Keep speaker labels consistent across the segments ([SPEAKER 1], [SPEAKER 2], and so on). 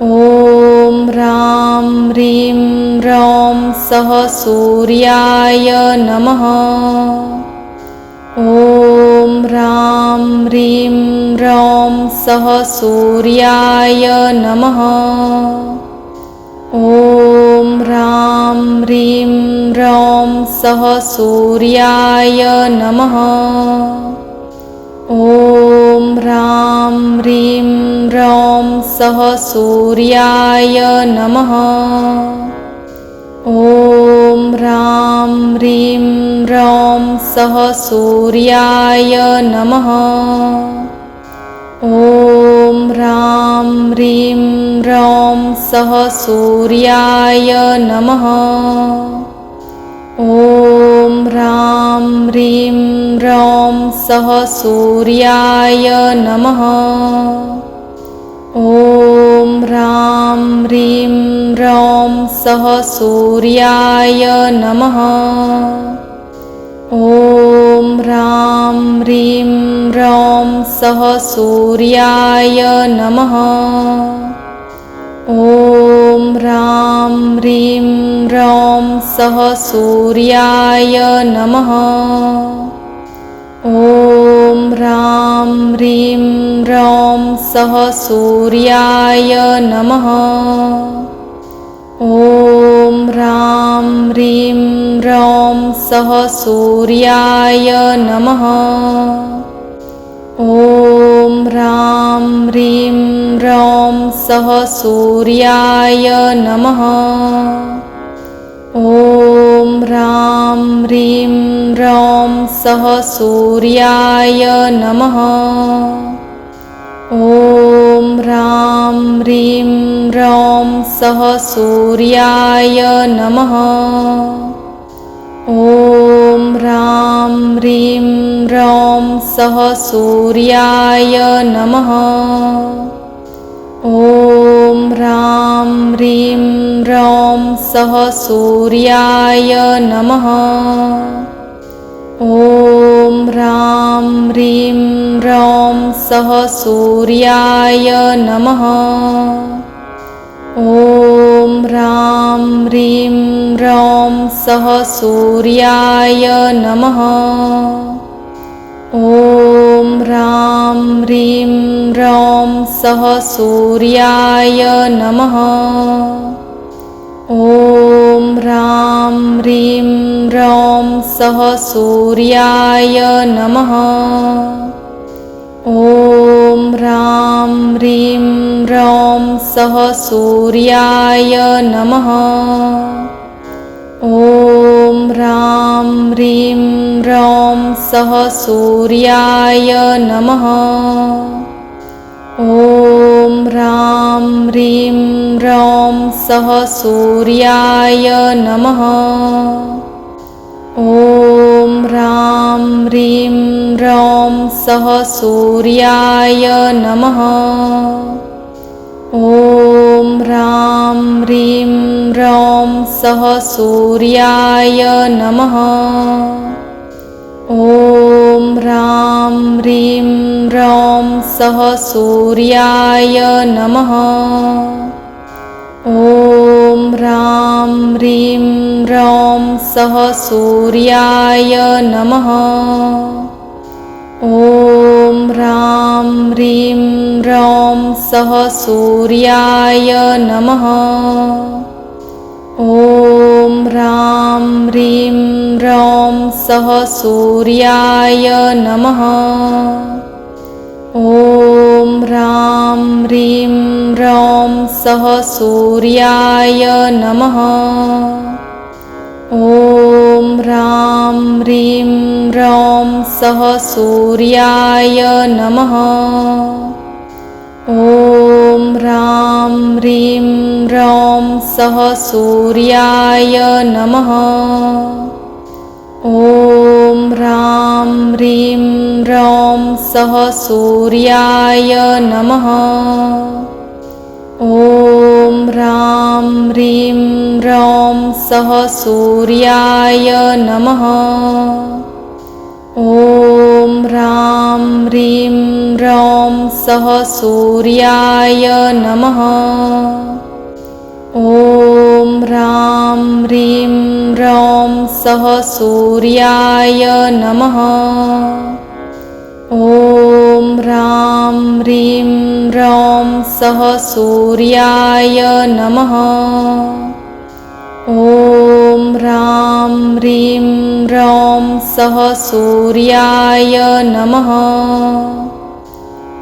[SPEAKER 1] ॐ रां ह्रीं रौं सः सूर्याय नमः। ॐ रां ह्रीं रौं सः सूर्याय नमः। ॐ रां ह्रीं रौं सः सूर्याय नमः। ॐ रां ह्रीं रौं ॐ य नमः। ॐ रां ह्रीं रौं सः सूर्याय नमः। ॐ रां ह्रीं रौं सः सूर्याय नमः। ॐ रां ह्रीं रौं सः सूर्याय नमः। ॐ रां ह्रीं रौं सः सूर्याय नमः। ॐ रां ह्रीं रौं सः सूर्याय नमः। ॐ रां ह्रीं रौं सः सूर्याय नमः। ॐ ह्रीं रौं सः सूर्याय नमः। ॐ रां ह्रीं रौं सः सूर्याय नमः। ॐ रां ह्रीं रौं सः सूर्याय नमः। ॐ रां ह्रीं रौं सः सूर्याय नमः ॐ रां ह्रीं रौं सः सूर्याय नमः। ॐ रां ह्रीं रौं सः सूर्याय नमः। ॐ रां ह्रीं रौं सः सूर्याय नमः सूर्याय नमः। ॐ रां ह्रीं रौं सः सूर्याय नमः। ॐ रां ह्रीं रौं सः सूर्याय नमः। ॐ रां ह्रीं रौं सः सूर्याय नमः ॐ रां ह्रीं रौं सः सूर्याय नमः। ॐ रां ह्रीं रौं सः सूर्याय नमः। ॐ रां ह्रीं रौं सः सूर्याय नमः ॐ रां ह्रीं रौं सः सूर्याय नमः। ॐ रां ह्रीं रौं सः सूर्याय नमः। ॐ रां ह्रीं रौं सः सूर्याय नमः। ॐ रां ह्रीं सह सूर्याय नमः। ॐ ह्रां ह्रीं ह्रौं सः सूर्याय नमः। ॐ ह्रां ह्रीं ह्रौं सः सूर्याय नमः। ॐ ह्रां ह्रीं ह्रौं सः सूर्याय नमः। ॐ रां ह्रीं रौं सः सूर्याय नमः। ॐ रां ह्रीं रौं सः सूर्याय नमः। ॐ रां ह्रीं रौं सः सूर्याय नमः। ॐ रां ह्रीं रौं सः सूर्याय नमः। ॐ ह्रां ह्रीं ह्रौं सः सूर्याय नमः। ॐ ह्रां ह्रीं ह्रौं सः सूर्याय नमः। ॐ ह्रां ह्रीं ह्रौं सः सूर्याय नमः। ॐ ह्रां ह्रीं ह्रौं सः सूर्याय नमः।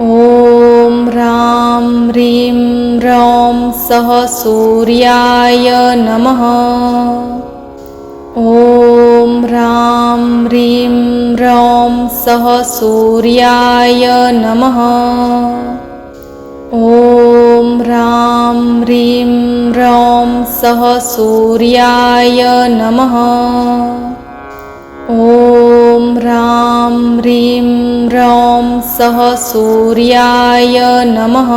[SPEAKER 1] ॐ ह्रां ह्रीं ह्रौं सः सूर्याय नमः। ॐ ह्रां ह्रीं ह्रौं सः सूर्याय नमः ॐ ह्रां ह्रीं ह्रौं सः सूर्याय नमः। ॐ ह्रां ह्रीं ह्रौं सः सूर्याय नमः।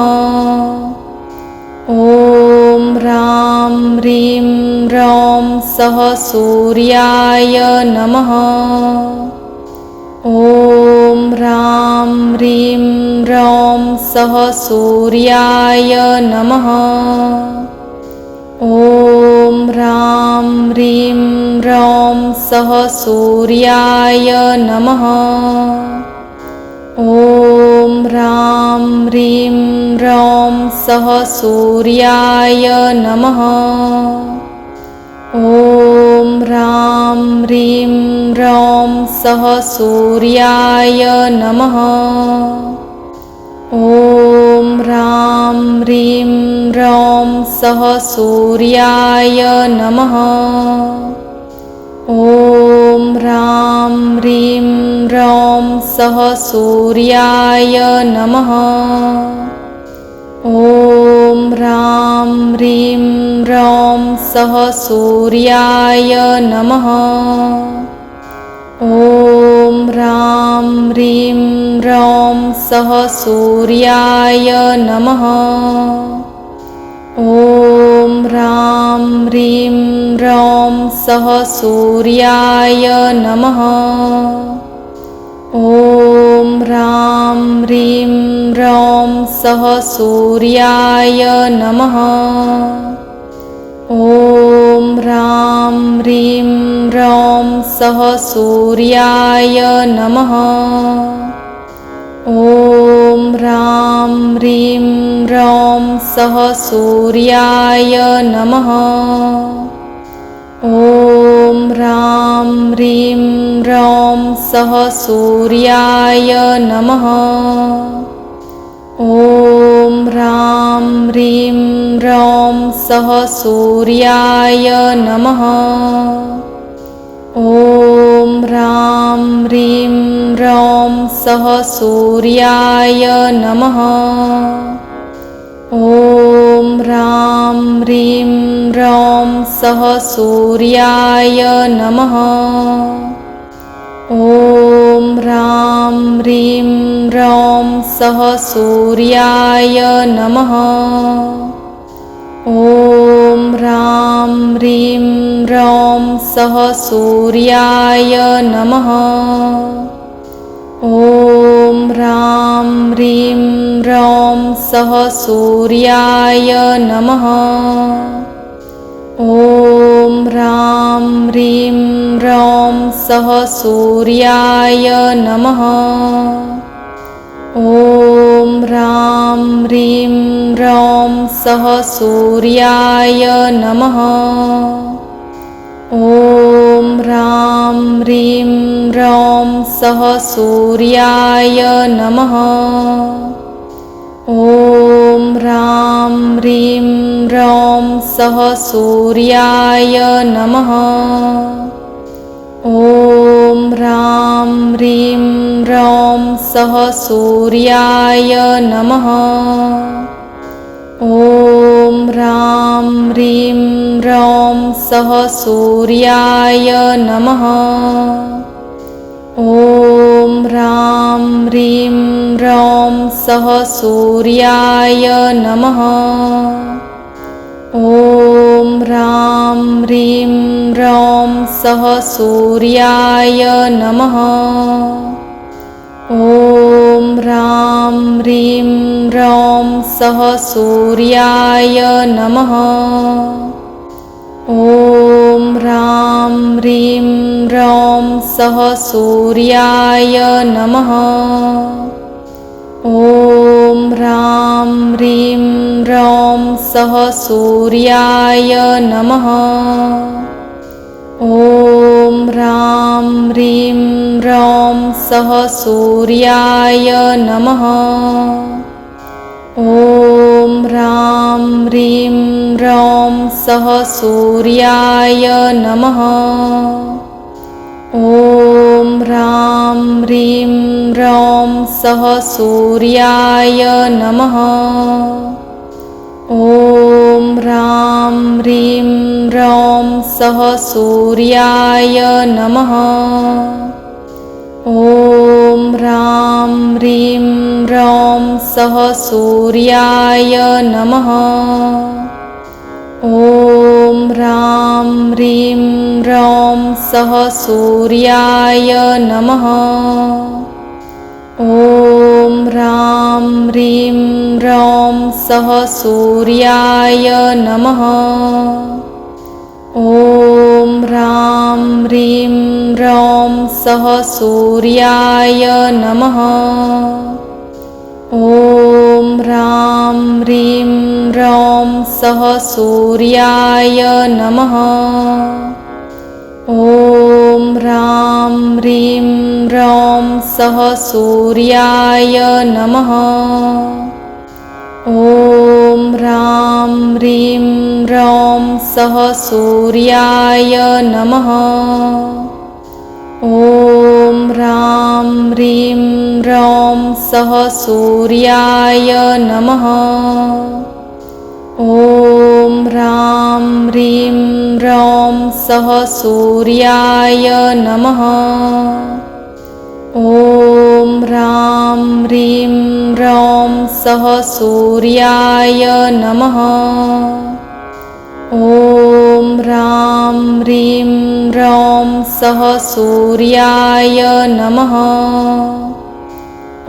[SPEAKER 1] ॐ ह्रां ह्रीं ह्रौं सः सूर्याय नमः। ॐ ह्रीं ह्रौं सः सूर्याय नमः। ॐ ह्रां ह्रीं ह्रौं सः सूर्याय नमः। ॐ ह्रां ह्रीं ह्रौं सः सूर्याय नमः। ॐ ह्रां ह्रीं ह्रौं सः सूर्याय नमः ॐ ह्रां ह्रीं ह्रौं सः सूर्याय नमः। ॐ ह्रां ह्रीं ह्रौं सः सूर्याय नमः। ॐ ह्रां ह्रीं ह्रौं सः सूर्याय नमः। ॐ ह्रां ह्रीं ह्रौं सः सूर्याय नमः। ॐ ह्रां ह्रीं ह्रौं सः सूर्याय नमः। ॐ ह्रां ह्रीं ह्रौं सः सूर्याय नमः। ॐ ह्रां ह्रीं ह्रौं सूर्याय नमः। ॐ ह्रां ह्रीं ह्रौं सः सूर्याय नमः। ॐ ह्रां ह्रीं ह्रौं सः सूर्याय नमः। ॐ ह्रां ह्रीं ह्रौं सः सूर्याय नमः ॐ ह्रां ह्रीं ह्रौं सः सूर्याय नमः। ॐ ह्रां ह्रीं ह्रौं सः सूर्याय नमः। ॐ ह्रां ह्रीं ह्रौं सः सूर्याय नमः। ॐ ह्रां ह्रीं सः सूर्याय नमः। ॐ ह्रां ह्रीं ह्रौं सः सूर्याय नमः। ॐ ह्रां ह्रीं ह्रौं सः सूर्याय नमः। ॐ ह्रां ह्रीं ह्रौं सः सूर्याय नमः ॐ ह्रां ह्रीं ह्रौं सः सूर्याय नमः। ॐ ह्रां ह्रीं ह्रौं सः सूर्याय नमः। ॐ ह्रां ह्रीं ह्रौं सः सूर्याय नमः। ॐ ह्रां ह्रीं ह्रौं सः सूर्याय नमः। ॐ ह्रां ह्रीं ह्रौं सः सूर्याय नमः। ॐ ह्रां ह्रीं ह्रौं सः सूर्याय नमः। ॐ ह्रां ह्रीं ह्रौं सः सूर्याय नमः। ॐ ह्रां ह्रीं ह्रौं सः सूर्याय नमः। ॐ ह्रां ह्रीं ह्रौं सः सूर्याय नमः ॐ ह्रां ह्रीं ह्रौं सः सूर्याय नमः। ॐ ह्रां ह्रीं ह्रौं सः सूर्याय नमः। ॐ ह्रां ह्रीं ह्रौं सः सूर्याय नमः ॐ ह्रां ह्रीं ह्रौं सः सूर्याय नमः। ॐ ह्रां ह्रीं ह्रौं सः सूर्याय नमः। ॐ ह्रां ह्रीं ह्रौं सः सूर्याय नमः। ॐ ह्रां ह्रीं ह्रौं सः सूर्याय नमः। ॐ ह्रां ह्रीं ह्रौं सः सूर्याय नमः। ॐ ह्रां ह्रीं ह्रौं सः सूर्याय नमः ॐ ह्रां ह्रीं ह्रौं सः सूर्याय नमः। ॐ ह्रां ह्रीं ह्रौं सः सूर्याय नमः। ॐ ह्रां ह्रीं ह्रौं सः सूर्याय नमः। ॐ ह्रां ह्रीं ह्रौं सः सूर्याय नमः। ॐ ह्रां ह्रीं ह्रौं सः सूर्याय नमः। ॐ ह्रां ह्रीं ह्रौं सः सूर्याय नमः।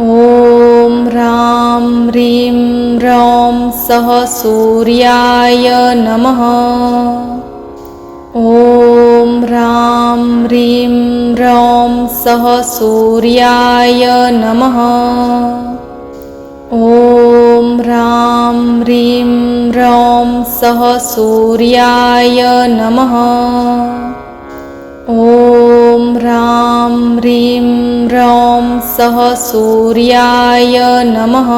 [SPEAKER 1] ॐ ह्रां ह्रीं ह्रौं सः सूर्याय नमः। ॐ ह्रां ह्रीं ह्रौं सः सूर्याय नमः। ॐ ह्रां ह्रीं ह्रौं सः सूर्याय नमः। ॐ ह्रां ह्रीं ह्रौं सः सूर्याय नमः।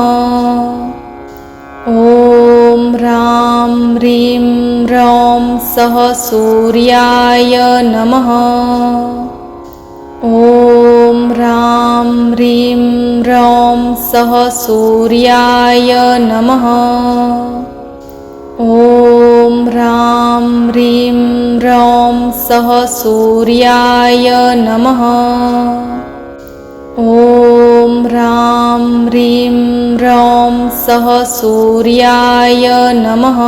[SPEAKER 1] ॐ ह्रां ह्रीं ह्रौं सः सूर्याय नमः। ॐ ह्रां ह्रीं ह्रौं सः सूर्याय नमः। ॐ ह्रीं ह्रौं सः सूर्याय नमः। ॐ ह्रां ह्रीं ह्रौं सः सूर्याय नमः।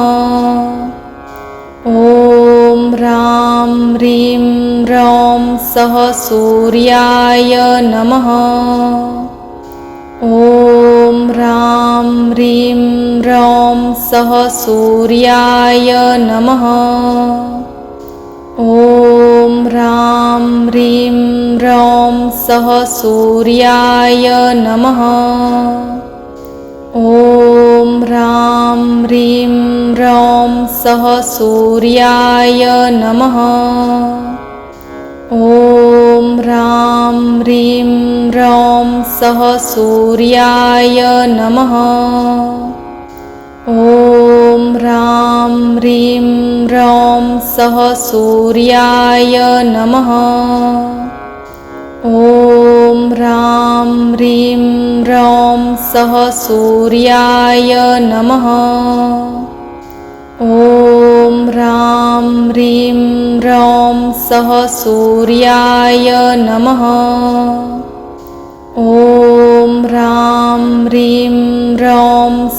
[SPEAKER 1] ॐ ह्रां ह्रीं ह्रौं सः सूर्याय नमः। ॐ ह्रां ह्रीं ह्रौं सः सूर्याय नमः ॐ ह्रां ह्रीं ह्रौं सः सूर्याय नमः। ॐ ह्रां ह्रीं ह्रौं सः सूर्याय नमः। ॐ ह्रां ह्रीं ह्रौं सः सूर्याय नमः। ॐ ह्रां ह्रौं सः सूर्याय नमः। ॐ ह्रां ह्रीं ह्रौं सः सूर्याय नमः। ॐ ह्रां ह्रीं ह्रौं सः सूर्याय नमः। ॐ ह्रीं ह्रौं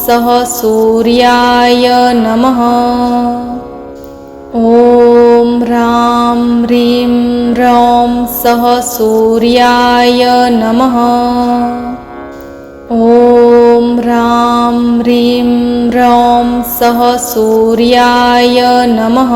[SPEAKER 1] सः सूर्याय नमः। ॐ ह्रां ह्रीं ह्रौं सः सूर्याय नमः। ॐ ह्रां ह्रीं ह्रौं सः सूर्याय नमः